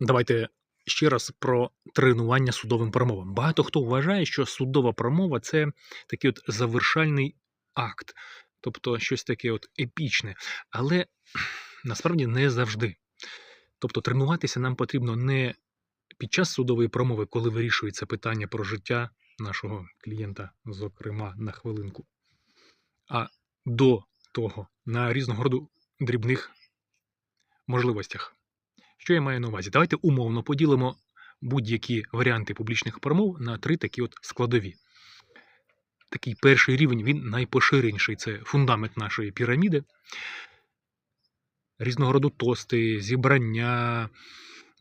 Давайте ще раз про тренування судовим промовам. Багато хто вважає, що судова промова це такий от завершальний акт, тобто щось таке от епічне. Але насправді не завжди. Тобто тренуватися нам потрібно не під час судової промови, коли вирішується питання про життя нашого клієнта, зокрема на хвилинку, а до того на різного роду дрібних можливостях. Що я маю на увазі? Давайте умовно поділимо будь-які варіанти публічних промов на три такі от складові. Такий перший рівень, він найпоширеніший це фундамент нашої піраміди. Різного роду тости, зібрання,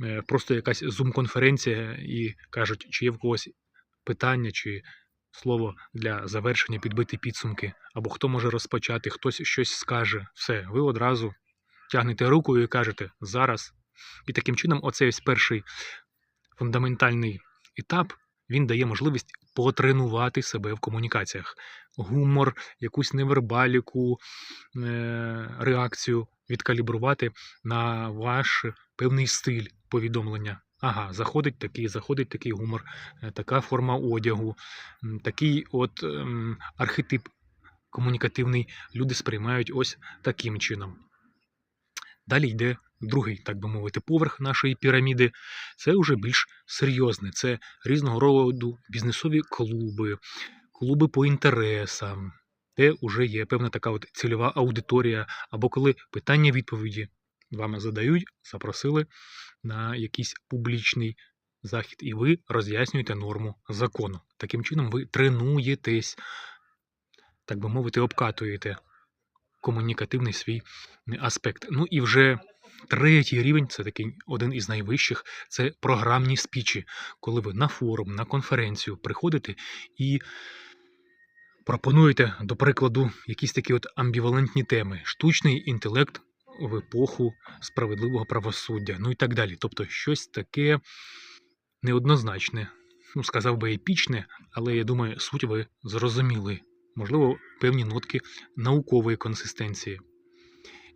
е, просто якась зум-конференція, і кажуть, чи є в когось питання, чи слово для завершення підбити підсумки, або хто може розпочати, хтось щось скаже. Все, ви одразу тягнете руку і кажете зараз. І таким чином, оцей ось перший фундаментальний етап він дає можливість потренувати себе в комунікаціях. Гумор, якусь невербаліку, е, реакцію відкалібрувати на ваш певний стиль повідомлення. Ага, заходить такий, заходить такий гумор, е, така форма одягу, такий от ем, архетип комунікативний люди сприймають ось таким чином. Далі йде другий, так би мовити, поверх нашої піраміди. Це вже більш серйозне. Це різного роду бізнесові клуби, клуби по інтересам, де вже є певна така от цільова аудиторія, або коли питання-відповіді вам задають, запросили на якийсь публічний захід, і ви роз'яснюєте норму закону. Таким чином, ви тренуєтесь, так би мовити, обкатуєте комунікативний свій аспект. Ну і вже третій рівень це такий один із найвищих це програмні спічі, коли ви на форум, на конференцію приходите і пропонуєте, до прикладу, якісь такі от амбівалентні теми: штучний інтелект в епоху справедливого правосуддя, ну і так далі. Тобто щось таке неоднозначне. Ну, сказав би епічне, але я думаю, суть ви зрозуміли. Можливо, певні нотки наукової консистенції.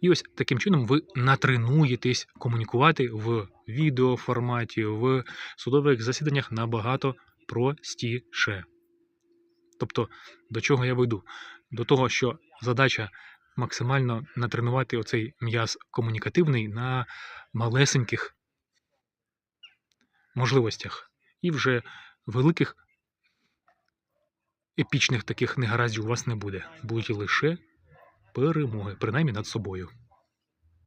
І ось таким чином ви натренуєтесь комунікувати в відеоформаті, в судових засіданнях набагато простіше. Тобто, до чого я веду? До того, що задача максимально натренувати оцей м'яз комунікативний на малесеньких можливостях. І вже великих епічних таких негараздів у вас не буде. Будуть лише перемоги, принаймні над собою.